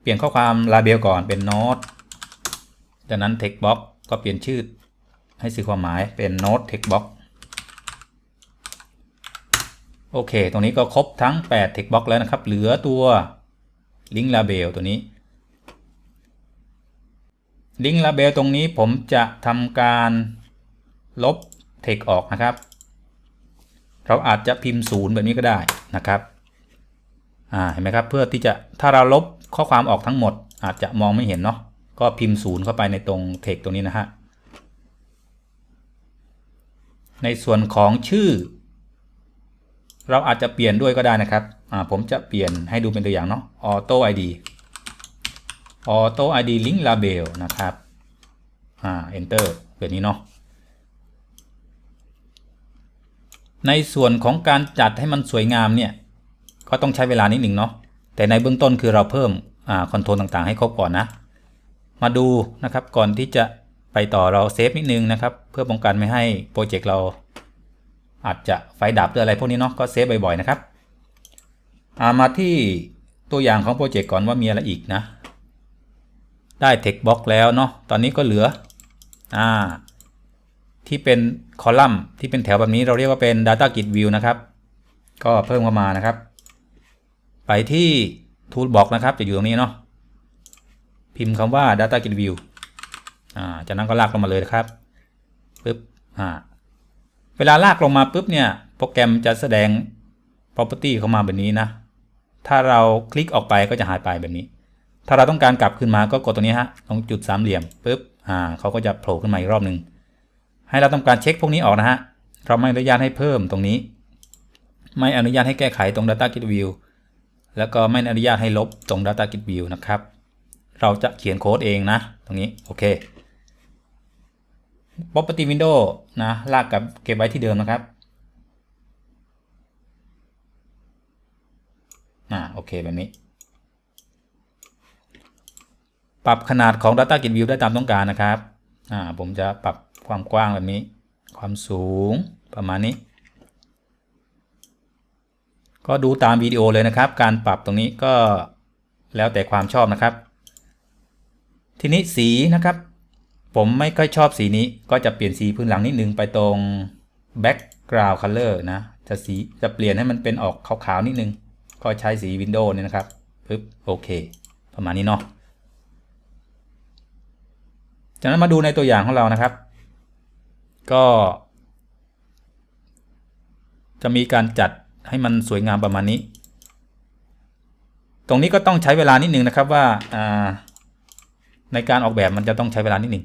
เปลี่ยนข้อความลาเบลก่อนเป็นโน้ตจากนั้น text box ก็เปลี่ยนชื่อให้สื่อความหมายเป็นโน้ต text box โอเค ตรงนี้ก็ครบทั้ง 8 text box แล้วนะครับ เหลือตัว link label ตัวนี้ link label ตรงนี้ผมจะทำการลบ text ออกนะครับ เราอาจจะพิมพ์ศูนย์แบบนี้ก็ได้นะครับ อ่า เห็นไหมครับ เพื่อที่จะถ้าเราลบ ข้อความออกทั้งหมดอาจจะมองไม่เห็นเนาะก็พิมพ์ศูนย์เข้าไปในตรง text ตรงนี้นะฮะในส่วนของชื่อ เราอาจจะเปลี่ยนด้วยก็ได้นะครับผมจะเปลี่ยนให้ดูเป็นตัวอย่างเนาะ auto id auto id link label นะครับอ่า enter แบบนี้เนาะในส่วนของการจัดให้มันสวยงามเนี่ย ก็ต้องใช้เวลานิดหนึ่งเนาะ แต่ในเบื้องต้นคือเราเพิ่มอคอนโทรลต่างๆ ให้ครบก่อนนะ มาดูนะครับก่อนที่จะไปต่อเราเซฟนิดนึงนะครับ เพื่อป้องกันไม่ให้โปรเจกต์เรา อาจจะไฟดับหรืออะไรพวกนี้เนาะก็เซฟบ่อยๆนะครับามาที่ตัวอย่างของโปรเจกต์ก่อนว่ามีอะไรอีกนะ ได้ text box แล้วเนาะตอนนี้ก็เหลืออ่าที่เป็นคอลัมน์ที่เป็นแถวแบบนี้เราเรียกว่าเป็น Data Grid View นะครับ ก็เพิ่มเข้ามานะครับ ไปที่ Toolbox นะครับ จะอยู่ตรงนี้เนาะพิมพ์คำว่า Data Grid View อ่าจากนั้นก็ลากลงมาเลยนะครับปึ๊บอ่าเวลาลากลงมาปุ๊บเนี่ยโปรแกรมจะแสดง property เข้ามาแบบนี้นะ ถ้าเราคลิกออกไปก็จะหายไปแบบนี้ ถ้าเราต้องการกลับขึ้นมาก็กดตรงนี้ฮะตรงจุดสามเหลี่ยมปุ๊บอ่าเขาก็จะโผล่ขึ้นมาอีกรอบหนึ่งให้เราทำการเช็คพวกนี้ออกนะฮะเราไม่อนุญาตให้เพิ่มตรงนี้ ไม่อนุญาตให้แก้ไขตรง Data Grid View แล้วก็ไม่อนุญาตให้ลบตรง Data Grid View นะครับ เราจะเขียนโค้ดเองนะ ตรงนี้ โอเค Property Window นะ ลากกับเก็บไว้ที่เดิมนะครับอ่าโอเคแบบนี้ ปรับขนาดของ Data Grid View ได้ตามต้องการนะครับอ่าผมจะปรับความกว้างแบบนี้ ความสูงประมาณนี้ ก็ดูตามวิดีโอเลยนะครับ การปรับตรงนี้ก็แล้วแต่ความชอบนะครับ ทีนี้สีนะครับ ผมไม่ค่อยชอบสีนี้ ก็จะเปลี่ยนสีพื้นหลังนิดนึงไปตรง background color นะ จะสีจะเปลี่ยนให้มันเป็นออกขาวๆนิดนึง ก็ใช้สีวินโดว์เนี่ยนะครับปึ๊บโอเค ประมาณนี้เนาะจากนั้นมาดูในตัวอย่างของเรานะครับ ก็ จะมีการจัด ให้มันสวยงามประมาณนี้ ตรงนี้ก็ต้องใช้เวลานิดนึงนะครับว่าในการออกแบบมันจะต้องใช้เวลานิดนึง